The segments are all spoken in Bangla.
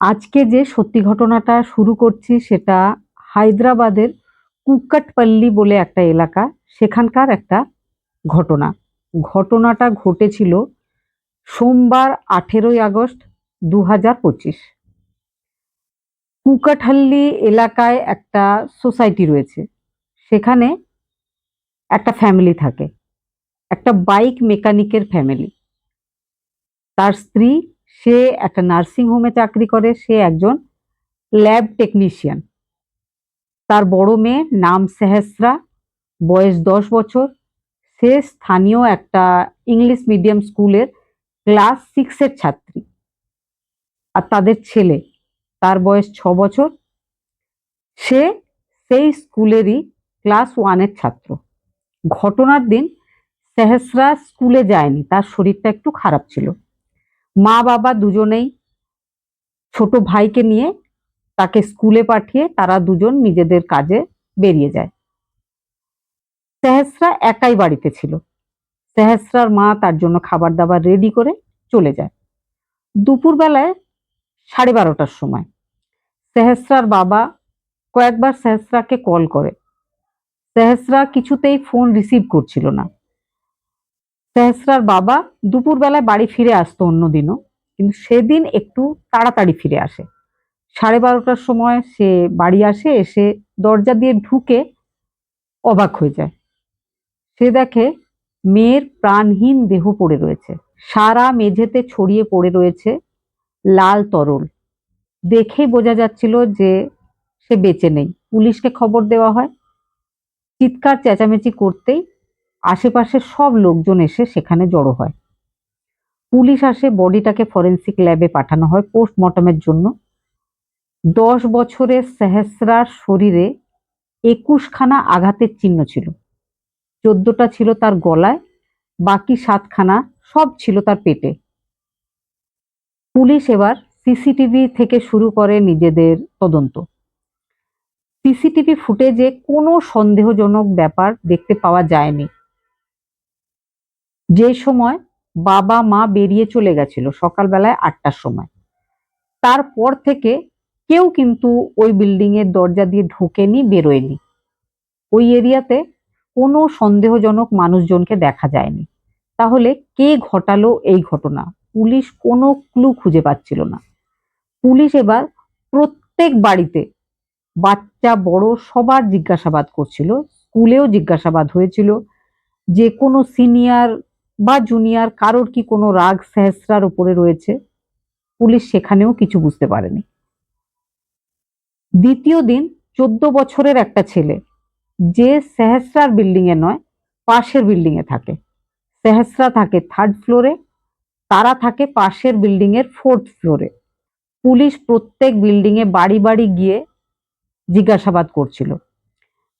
আজকে যে সত্যি ঘটনাটা শুরু করছি সেটা হায়দ্রাবাদের কুক্কাটপল্লী বলে একটা এলাকা, সেখানকার একটা ঘটনা। ঘটনাটা ঘটেছিল সোমবার আঠেরোই আগস্ট দু হাজার পঁচিশ। কুকাটহাল্লি এলাকায় একটা সোসাইটি রয়েছে, সেখানে একটা ফ্যামিলি থাকে, একটা বাইক মেকানিকের ফ্যামিলি। তার স্ত্রী সে একটা নার্সিং হোমে চাকরি করে, সে একজন ল্যাব টেকনিশিয়ান। তার বড় মেয়ে নাম সেহেসরা, বয়স দশ বছর। সে স্থানীয় একটা ইংলিশ মিডিয়াম স্কুলের ক্লাস সিক্সের ছাত্রী। আর তাদের ছেলে, তার বয়স ছ বছর। সে সেই স্কুলেরই ক্লাস ওয়ানের ছাত্র। ঘটনার দিন সেহেসরা স্কুলে যায়নি, তার শরীরটা একটু খারাপ ছিল। মা বাবা দুজনেই ছোট ভাইকে নিয়ে তাকে স্কুলে পাঠিয়ে তারা দুজন নিজেদের কাজে বেরিয়ে যায়। সেহেসরা একাই বাড়িতে ছিল। সেহেসরার মা তার জন্য খাবার দাবার রেডি করে চলে যায়। দুপুরবেলায় সাড়ে বারোটার সময় সেহেসরার বাবা কয়েকবার সেহেসরাকে কল করে। সেহেসরা কিছুতেই ফোন রিসিভ করছিল না। সেহেসরার বাবা দুপুরবেলায় বাড়ি ফিরে আসতো অন্যদিনও কিন্তু সেদিন একটু তাড়াতাড়ি ফিরে আসে। সাড়ে বারোটার সময় সে বাড়ি আসে, এসে দরজা দিয়ে ঢুকে অবাক হয়ে যায়। সে দেখে মেয়ের প্রাণহীন দেহ পড়ে রয়েছে। সারা মেঝেতে ছড়িয়ে পড়ে রয়েছে লাল তরল। দেখেই বোঝা যাচ্ছিল যে সে বেঁচে নেই। পুলিশকে খবর দেওয়া হয়। চিৎকার চেঁচামেচি করতেই আশেপাশের সব লোকজন এসে সেখানে জড়ো হয়। পুলিশ আসে, বডিটাকে ফরেন্সিক ল্যাবে পাঠানো হয় পোস্টমর্টমের জন্য। দশ বছরের সেহেসরার শরীরে একুশখানা আঘাতের চিহ্ন ছিল। চোদ্দটা ছিল তার গলায়, বাকি সাতখানা সব ছিল তার পেটে। পুলিশ এবার সিসিটিভি থেকে শুরু করে নিজেদের তদন্ত। সিসিটিভি ফুটেজে কোনো সন্দেহজনক ব্যাপার দেখতে পাওয়া যায়নি। যে সময় বাবা মা বেরিয়ে চলে গেছিল সকালবেলায় আটটার সময়। তারপর থেকে কেউ কিন্তু ওই বিল্ডিং এর দরজা দিয়ে ঢোকেনি, বেরোয়নি। ওই এরিয়াতে কোনো সন্দেহজনক মানুষজনকে দেখা যায়নি। তাহলে কে ঘটালো এই ঘটনা? পুলিশ কোনো ক্লু খুঁজে পাচ্ছিল না। পুলিশ এবার প্রত্যেক বাড়িতে বাচ্চা, বড় সবার জিজ্ঞাসাবাদ করছিল, স্কুলেও জিজ্ঞাসাবাদ হয়েছিল যে কোনো সিনিয়র বা জুনিয়র কারোর কি কোনো রাগ সেহেসরার উপরে রয়েছে? পুলিশ সেখানেও কিছু বুঝতে পারেনি। দ্বিতীয় দিন চোদ্দ বছরের একটা ছেলে, যে সেহেসরার বিল্ডিং এ নয়, পাশের বিল্ডিং এ থাকে। সেহেসরা থাকে থার্ড ফ্লোরে তারা থাকে পাশের বিল্ডিং এর ফোর্থ ফ্লোরে পুলিশ প্রত্যেক বিল্ডিং এ বাড়ি বাড়ি গিয়ে জিজ্ঞাসাবাদ করছিল।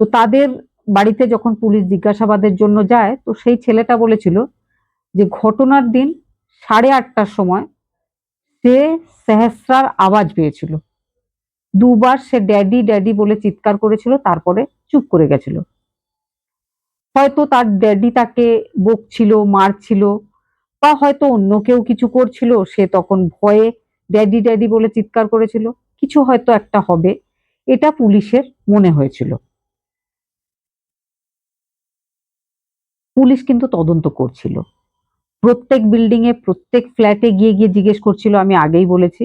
তো তাদের বাড়িতে যখন পুলিশ জিজ্ঞাসাবাদের জন্য যায়, তো সেই ছেলেটা বলেছিল যে ঘটনার দিন সাড়ে আটটার সময় সে সেহেসরার আওয়াজ পেয়েছিল। দুবার সে ড্যাডি ড্যাডি বলে চিৎকার করেছিল, তারপরে চুপ করে গেছিল। হয়তো তার ড্যাডি তাকে বকছিল, মারছিল, বা হয়তো অন্য কেউ কিছু করছিল, সে তখন ভয়ে ড্যাডি ড্যাডি বলে চিৎকার করেছিল। কিছু হয়তো একটা হবে, এটা পুলিশের মনে হয়েছিল। পুলিশ কিন্তু তদন্ত করছিল। প্রত্যেক বিল্ডিং এ, প্রত্যেক ফ্ল্যাটে গিয়ে গিয়ে জিজ্ঞেস করছিল, আমি আগেই বলেছি।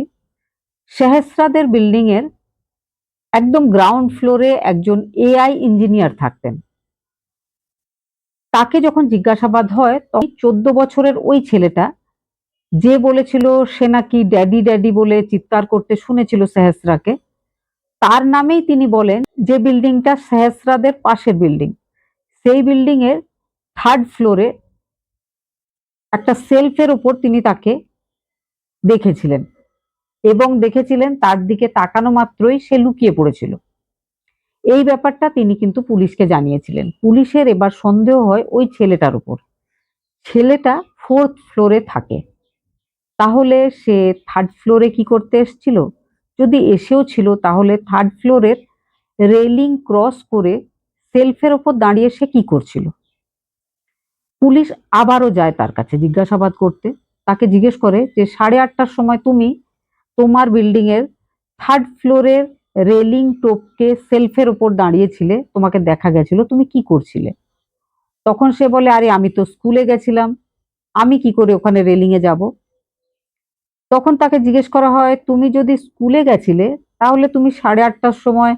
সেহেসরাদের বিল্ডিং এর একদম গ্রাউন্ড ফ্লোরে একজন এআই ইঞ্জিনিয়ার থাকতেন। তাকে যখন জিজ্ঞাসাবাদ হয়, তখন চোদ্দ বছরের ওই ছেলেটা যে বলেছিল, সে নাকি ড্যাডি ড্যাডি বলে চিৎকার করতে শুনেছিল সেহেসরাকে তার নামেই তিনি বলেন যে বিল্ডিংটা সেহেসরাদের পাশের বিল্ডিং সেই বিল্ডিং এর থার্ড ফ্লোরে একটা সেলফের ওপর তিনি তাকে দেখেছিলেন এবং দেখেছিলেন তার দিকে তাকানো মাত্রই সে লুকিয়ে পড়েছিল। এই ব্যাপারটা তিনি কিন্তু পুলিশকে জানিয়েছিলেন। পুলিশের এবার সন্দেহ হয় ওই ছেলেটার উপর। ছেলেটা ফোর্থ ফ্লোরে থাকে। তাহলে সে থার্ড ফ্লোরে কি করতে এসছিল? যদি এসেও ছিল, তাহলে থার্ড ফ্লোরের রেলিং ক্রস করে সেলফের ওপর দাঁড়িয়ে সে কি করছিল? পুলিশ আবারও যায় তার কাছে জিজ্ঞাসাবাদ করতে। তাকে জিজ্ঞেস করে যে, সাড়ে আটটার সময় তুমি তোমার বিল্ডিং এর থার্ড ফ্লোরের রেলিং টোপকে সেলফের ওপর দাঁড়িয়েছিলে, তোমাকে দেখা গেছিল, তুমি কি করছিলে? তখন সে বলে, আরে, আমি তো স্কুলে গেছিলাম, আমি কি করে ওখানে রেলিং এ যাব? তখন তাকে জিজ্ঞেস করা হয়, তুমি যদি স্কুলে গেছিলে, তাহলে তুমি সাড়ে আটটার সময়,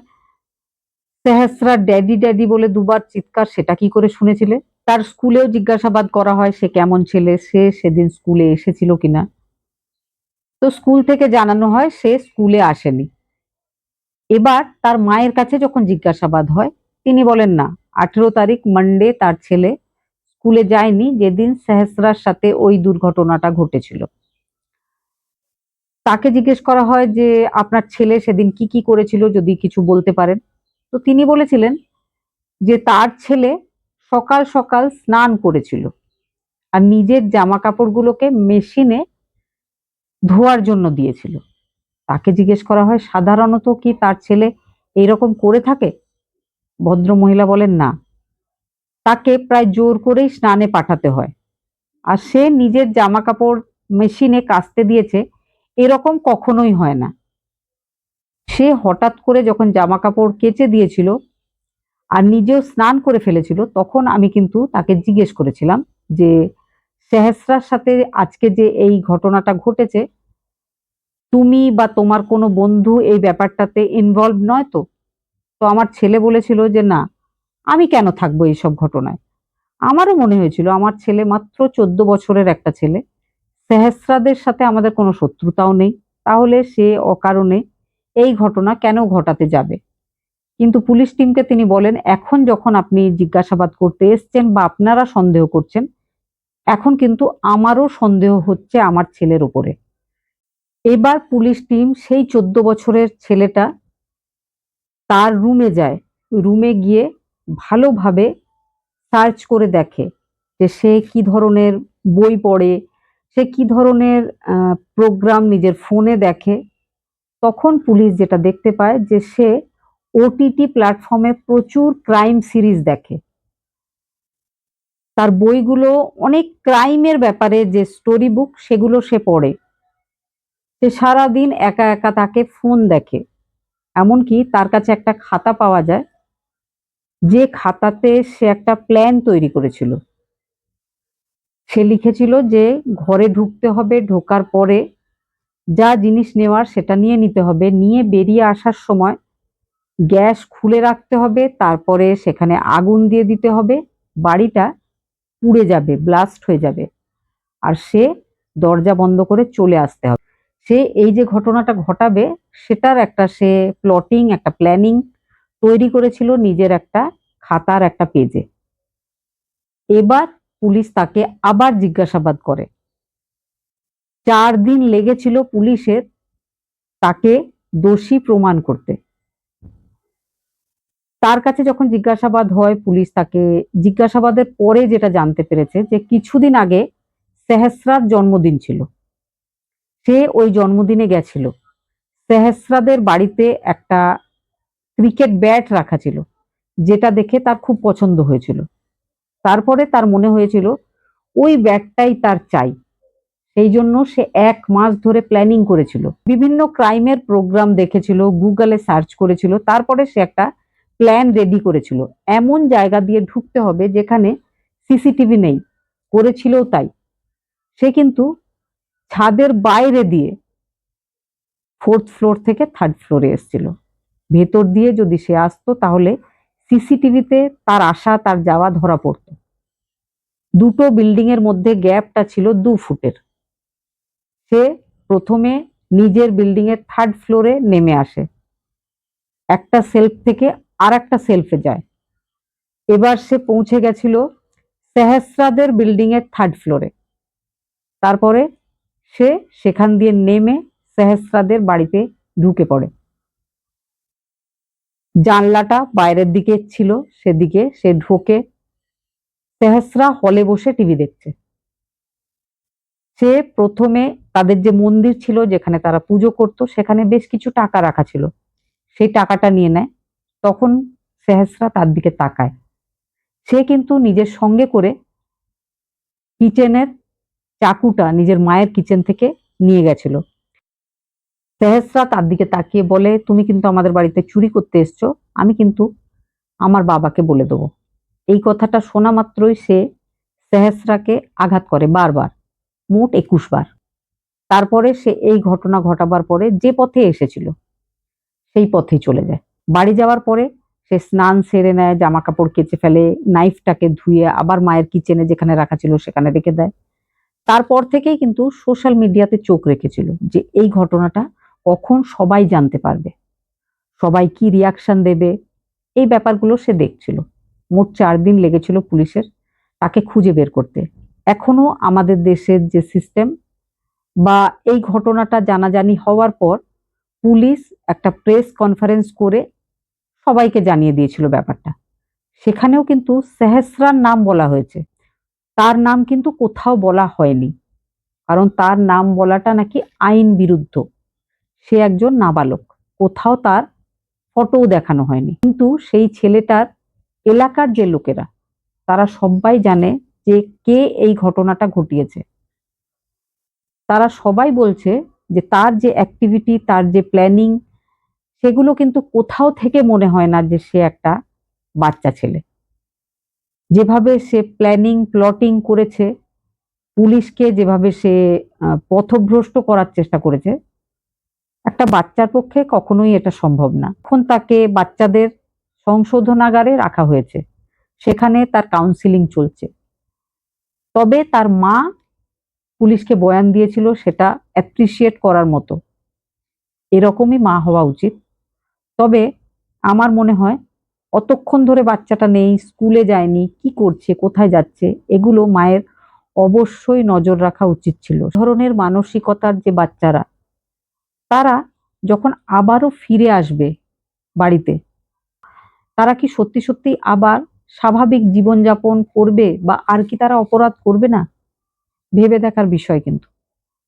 সেহেসরা ড্যাডি ড্যাডি বলে দুবার চিৎকার, সেটা কি করে শুনেছিলে? তার স্কুলেও জিজ্ঞাসাবাদ করা হয় সে কেমন ছেলে, সে সেদিন স্কুলে এসেছিল কিনা। তো স্কুল থেকে জানানো হয় সে স্কুলে আসেনি। এবার তার মায়ের কাছে যখন জিজ্ঞাসাবাদ হয়, তিনি বলেন, না, আঠেরো তারিখ মানডে তার ছেলে স্কুলে যায়নি, যেদিন সেহেসরার সাথে ওই দুর্ঘটনাটা ঘটেছিল। তাকে জিজ্ঞেস করা হয় যে, আপনার ছেলে সেদিন কি কি করেছিল, যদি কিছু বলতে পারেন? তো তিনি বলেছিলেন যে, তার ছেলে সকাল সকাল স্নান করেছিল। আর নিজের জামা কাপড়গুলোকে মেশিনে ধোয়ার জন্য দিয়েছিল। তাকে জিজ্ঞেস করা হয়, সাধারণত কি তার ছেলে এরকম করে থাকে? ভদ্র মহিলা বলেন, না। তাকে প্রায় জোর করেই স্নানে পাঠাতে হয়। আর সে নিজের জামা কাপড় মেশিনে কাচতে দিয়েছে, এরকম কখনোই হয় না। সে হঠাৎ করে যখন জামা কাপড় কেচে দিয়েছিল আর নিজেও স্নান করে ফেলেছিল, তখন আমি কিন্তু তাকে জিজ্ঞেস করেছিলাম যে, সেহেসরার সাথে আজকে যে এই ঘটনাটা ঘটেছে, তুমি বা তোমার কোনো বন্ধু এই ব্যাপারটাতে ইনভলভ নয় তো? তো আমার ছেলে বলেছিল যে, না, আমি কেন থাকব এইসব ঘটনায়? আমারও মনে হয়েছিল, আমার ছেলে মাত্র চোদ্দ বছরের একটা ছেলে, সেহেসরাদের সাথে আমাদের কোনো শত্রুতাও নেই, তাহলে সে অকারণে এই ঘটনা কেন ঘটাতে যাবে? কিন্তু পুলিশ টিমকে তিনি বলেন, এখন যখন আপনি জিজ্ঞাসাবাদ করতে এসছেন বা আপনারা সন্দেহ করছেন, এখন কিন্তু আমারও সন্দেহ হচ্ছে আমার ছেলের উপরে। এবার পুলিশ টিম সেই চোদ্দ বছরের ছেলেটা তার রুমে যায়। রুমে গিয়ে ভালোভাবে সার্চ করে দেখে যে সে কি ধরনের বই পড়ে, সে কি ধরনের প্রোগ্রাম নিজের ফোনে দেখে। তখন পুলিশ যেটা দেখতে পায় যে সে ওটিটি প্ল্যাটফর্মে প্রচুর ক্রাইম সিরিজ দেখে। তার বইগুলো অনেক ক্রাইমের ব্যাপারে যে স্টোরি বুক সেগুলো সে পড়ে। সে সারাদিন একা একা তাকে ফোন দেখে। এমনকি তার কাছে একটা খাতা পাওয়া যায়। যে খাতাতে সে একটা প্ল্যান তৈরি করেছিল। সে লিখেছিল যে ঘরে ঢুকতে হবে, ঢোকার পরে যা জিনিস নেওয়ার সেটা নিয়ে নিতে হবে। নিয়ে বেরিয়ে আসার সময় গ্যাস খুলে রাখতে হবে, তারপরে সেখানে আগুন দিয়ে দিতে হবে, বাড়িটা পুড়ে যাবে ব্লাস্ট হয়ে যাবে। আর সে দরজা বন্ধ করে চলে আসতে হবে। সে এই যে ঘটনাটা ঘটাবে, সেটার একটা সে প্লটিং একটা প্ল্যানিং তৈরি করেছিল নিজের একটা খাতার একটা পেজে এবার পুলিশ তাকে আবার জিজ্ঞাসাবাদ করে। চার দিন লেগেছিল পুলিশের তাকে দোষী প্রমাণ করতে। তার কাছে যখন জিজ্ঞাসাবাদ হয় পুলিশ তাকে, জিজ্ঞাসাবাদের পরে যেটা জানতে পেরেছে যে কিছুদিন আগে সেহেসরার জন্মদিন ছিল। সে ওই জন্মদিনে গেছিল। সেহেসরাদের বাড়িতে একটা ক্রিকেট ব্যাট রাখা ছিল, যেটা দেখে তার খুব পছন্দ হয়েছিল। তারপরে তার মনে হয়েছিল, ওই ব্যাটটাই তার চাই। সেই জন্য সে এক মাস ধরে প্ল্যানিং করেছিল। বিভিন্ন ক্রাইমের প্রোগ্রাম দেখেছিল গুগলে সার্চ করেছিল, তারপরে সে একটা প্ল্যান রেডি করেছিল। এমন জায়গা দিয়ে ঢুকতে হবে যেখানে সিসিটিভি নেই। করেছিল তাই। সে কিন্তু ছাদের বাইরে দিয়ে ফোর্থ ফ্লোর থেকে থার্ড ফ্লোরে এসছিল। ভেতর দিয়ে যদি সে আসতো তাহলে সিসিটিভিতে তার আসা, তার যাওয়া ধরা পড়তো। দুটো বিল্ডিং এর মধ্যে গ্যাপটা ছিল দু ফুটের। সে প্রথমে নিজের বিল্ডিং এর থার্ড ফ্লোরে নেমে আসে। একটা সেলফ থেকে আর একটা সেলফে যায়। এবার সে পৌঁছে গেছিল সেহেসরাদের বিল্ডিং এর থার্ড ফ্লোরে তারপরে সে সেখান দিয়ে নেমে সেহেসরাদের বাড়িতে ঢুকে পড়ে। জানলাটা বাইরের দিকে ছিল, সেদিকে সে ঢোকে। সেহেসরা হলে বসে টিভি দেখছে। সে প্রথমে তাদের যে মন্দির ছিল, যেখানে তারা পুজো করত, সেখানে বেশ কিছু টাকা রাখা ছিল। সেই টাকাটা নিয়ে নেয়। তখন সেহেসরা তার দিকে তাকায়। সে কিন্তু নিজের সঙ্গে করে কিচেনের চাকুটা নিজের মায়ের কিচেন থেকে নিয়ে গেছিল। সেহেসরা তার দিকে তাকিয়ে বলে, তুমি কিন্তু আমাদের বাড়িতে চুরি করতে এসছো, আমি কিন্তু আমার বাবাকে বলে দেবো। এই কথাটা শোনা মাত্রই সে সেহেসরাকে আঘাত করে বারবার, মোট একুশ বার। তারপরে সে এই ঘটনা ঘটাবার পরে যে পথে এসেছিল, সেই পথেই চলে যায়। বাড়ি যাওয়ার পরে সে স্নান সেরে নেয় জামা কাপড় কেচে ফেলে নাইফটাকে ধুয়ে আবার মায়ের কিচেনে যেখানে রাখা ছিল সেখানে রেখে দেয়। তারপর থেকেই কিন্তু সোশ্যাল মিডিয়াতে চোখ রেখেছিল যে এই ঘটনাটা কখন সবাই জানতে পারবে, সবাই কি রিয়াকশন দেবে, এই ব্যাপারগুলো সে দেখছিল। মোট চার দিন লেগেছিল পুলিশের তাকে খুঁজে বের করতে। এখনও আমাদের দেশের যে সিস্টেম বা এই ঘটনাটা জানাজানি হওয়ার পর পুলিশ একটা প্রেস কনফারেন্স করে সবাইকে জানিয়ে দিয়েছিল ব্যাপারটা। সেখানেও কিন্তু সেহেসরার নাম বলা হয়েছে। তার নাম কিন্তু কোথাও বলা হয়নি। কারণ তার নাম বলাটা নাকি আইন বিরুদ্ধ। সে একজন নাবালক। কোথাও তার ফটোও দেখানো হয়নি। কিন্তু সেই ছেলেটার এলাকার যে লোকেরা, তারা সবাই জানে যে কে এই ঘটনাটা ঘটিয়েছে। তারা সবাই বলছে যে তার যে অ্যাক্টিভিটি তার যে প্ল্যানিং সেগুলো কিন্তু কোথাও থেকে মনে হয় না যে সে একটা বাচ্চা ছেলে। যেভাবে সে প্ল্যানিং প্লটিং করেছে, পুলিশকে যেভাবে সে পথভ্রষ্ট করার চেষ্টা করেছে, একটা বাচ্চার পক্ষে কখনোই এটা সম্ভব না। এখন তাকে বাচ্চাদের সংশোধনাগারে রাখা হয়েছে। সেখানে তার কাউন্সিলিং চলছে। তবে তার মা পুলিশকে বয়ান দিয়েছিল সেটা অ্যাপ্রিসিয়েট করার মতো। এরকমই মা হওয়া উচিত। তবে আমার মনে হয় অতক্ষণ ধরে বাচ্চাটা নেই, স্কুলে যায়নি, কি করছে, কোথায় যাচ্ছে, এগুলো মায়ের অবশ্যই নজর রাখা উচিত ছিল। ধরনের মানসিকতার যে বাচ্চারা, তারা যখন আবারও ফিরে আসবে বাড়িতে, তারা কি সত্যি সত্যি আবার স্বাভাবিক জীবনযাপন করবে বা আর কি তারা অপরাধ করবে না? ভেবে দেখার বিষয় কিন্তু।